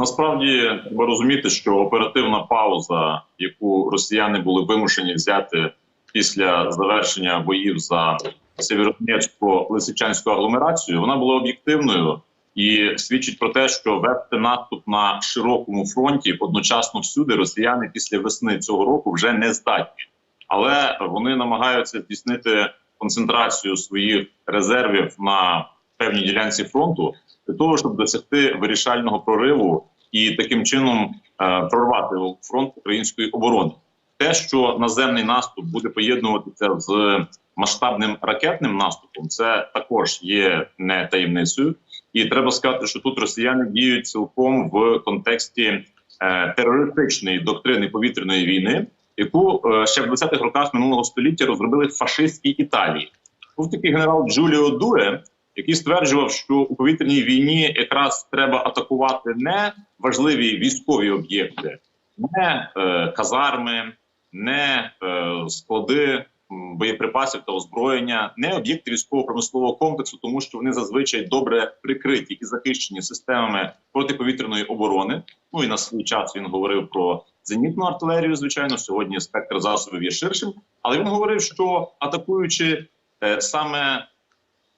Насправді треба розуміти, що оперативна пауза, яку росіяни були вимушені взяти після завершення боїв за Сєвєродонецьку лисичанську агломерацію, вона була об'єктивною і свідчить про те, що вести наступ на широкому фронті. Одночасно всюди росіяни після весни цього року вже не здатні, але вони намагаються здійснити концентрацію своїх резервів на певній ділянці фронту для того, щоб досягти вирішального прориву і таким чином е, прорвати фронт української оборони. Те, що наземний наступ буде поєднуватися з масштабним ракетним наступом, це також є не таємницею, і треба сказати, що тут росіяни діють цілком в контексті е, терористичної доктрини повітряної війни, яку е, ще в 20-х роках минулого століття розробили в фашистській Італії. Був такий генерал Джуліо Дуе, який стверджував, що у повітряній війні якраз треба атакувати не важливі військові об'єкти, не е, казарми, не е, склади боєприпасів та озброєння, не об'єкти військово-промислового комплексу, тому що вони зазвичай добре прикриті і захищені системами протиповітряної оборони. Ну і на свій час він говорив про зенітну артилерію. Звичайно, сьогодні спектр засобів є ширшим, але він говорив, що атакуючи е, саме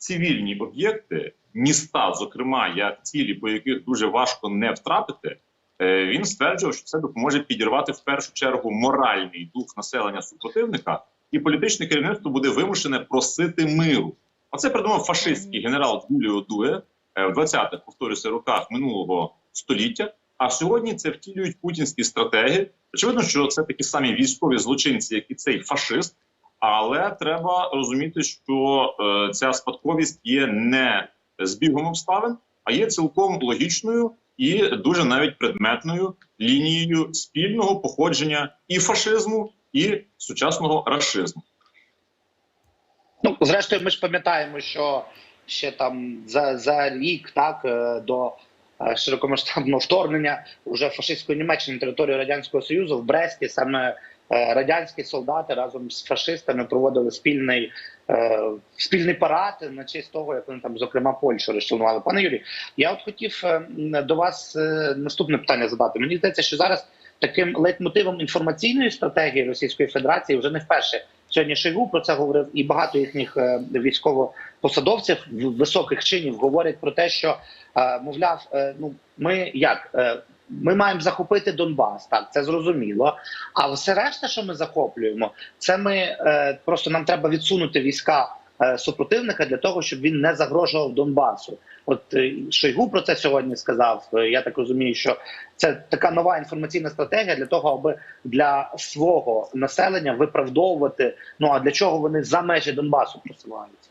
цивільні об'єкти, міста, зокрема, як цілі, по яких дуже важко не втратити. е, Він стверджував, що це допоможе підірвати в першу чергу моральний дух населення супротивника, і політичне керівництво буде вимушене просити миру. Оце придумав фашистський генерал Юліо Дуе е, в 20-х, повторюся, роках минулого століття. А сьогодні це втілюють путінські стратегії. Очевидно, що це такі самі військові злочинці, як і цей фашист. Але треба розуміти, що е, ця спадковість є не збігом обставин, а є цілком логічною і дуже навіть предметною лінією спільного походження і фашизму, і сучасного рашизму. Ну, зрештою, ми ж пам'ятаємо, що ще там за, за рік так е, до широкомасштабного вторгнення уже фашистської Німеччини на територію радянського союзу в Бресті саме е, радянські солдати разом з фашистами проводили спільний е, спільний парад на честь того, як вони там, зокрема, Польщу розчленували. Пане Юрій, я от хотів е, до вас е, наступне питання задати. Мені здається, що зараз таким лейтмотивом інформаційної стратегії Російської Федерації вже не вперше. Сьогодні Шойгу про це говорив, і багато їхніх е, військовопосадовців високих чинів говорять про те, що е, мовляв, е, ну ми як ми маємо захопити Донбас, так це зрозуміло. А все решта, що ми захоплюємо, це ми е, просто нам треба відсунути війська супротивника для того, щоб він не загрожував Донбасу. От е, Шойгу про це сьогодні сказав. Е, Я так розумію, що це така нова інформаційна стратегія для того, аби для свого населення виправдовувати. Ну а для чого вони за межі Донбасу просуваються?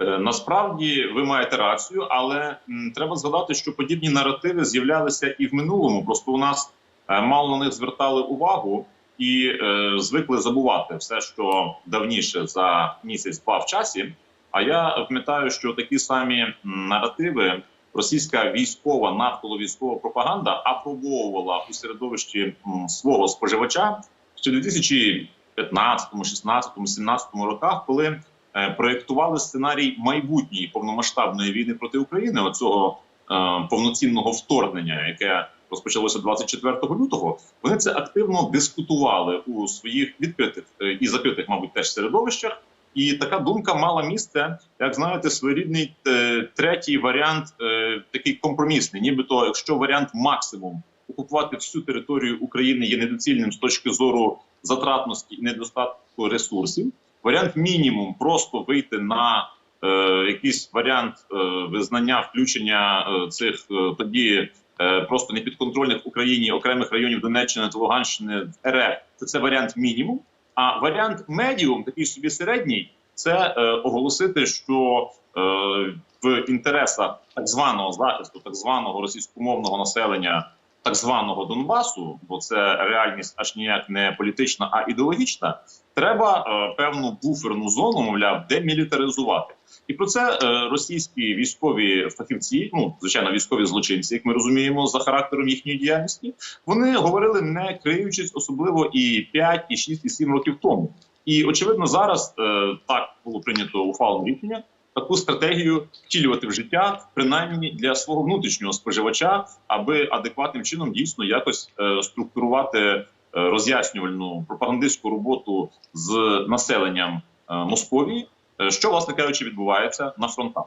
Е, Насправді ви маєте рацію, але треба згадати, що подібні наративи з'являлися і в минулому. Просто у нас е, мало на них звертали увагу і е, звикли забувати все, що давніше за місяць-два в часі. А я пам'ятаю, що такі самі наративи російська військова навколо-військова пропаганда апробовувала у середовищі свого споживача ще в 2015, 16, 17 роках, коли е, проєктували сценарій майбутньої повномасштабної війни проти України, оцього е, повноцінного вторгнення, яке розпочалося 24 лютого. Вони це активно дискутували у своїх відкритих е, і закритих, мабуть, теж середовищах. І така думка мала місце, як знаєте, своєрідний е, третій варіант, е, такий компромісний. Нібито, якщо варіант максимум окупувати всю територію України є недоцільним з точки зору затратності і недостатку ресурсів. Варіант мінімум просто вийти на е, якийсь варіант е, визнання включення цих е, тоді просто непідконтрольних Україні окремих районів Донеччини та Луганщини в РФ. Це, це варіант мінімум. А варіант медіум, такий собі середній, це е, оголосити, що е, в інтересах так званого захисту, так званого російськомовного населення, так званого Донбасу, бо це реальність аж ніяк не політична, а ідеологічна. Треба е, певну буферну зону, мовляв, демілітаризувати. І про це е, російські військові фахівці, ну звичайно, військові злочинці, як ми розуміємо, за характером їхньої діяльності, вони говорили не криючись, особливо і 5, і 6, і 7 років тому. І очевидно, зараз е, так було прийнято ухвалене рішення таку стратегію втілювати в життя, принаймні для свого внутрішнього споживача, аби адекватним чином дійсно якось е, структурувати роз'яснювальну пропагандистську роботу з населенням Московії, що власне кажучи відбувається на фронтах.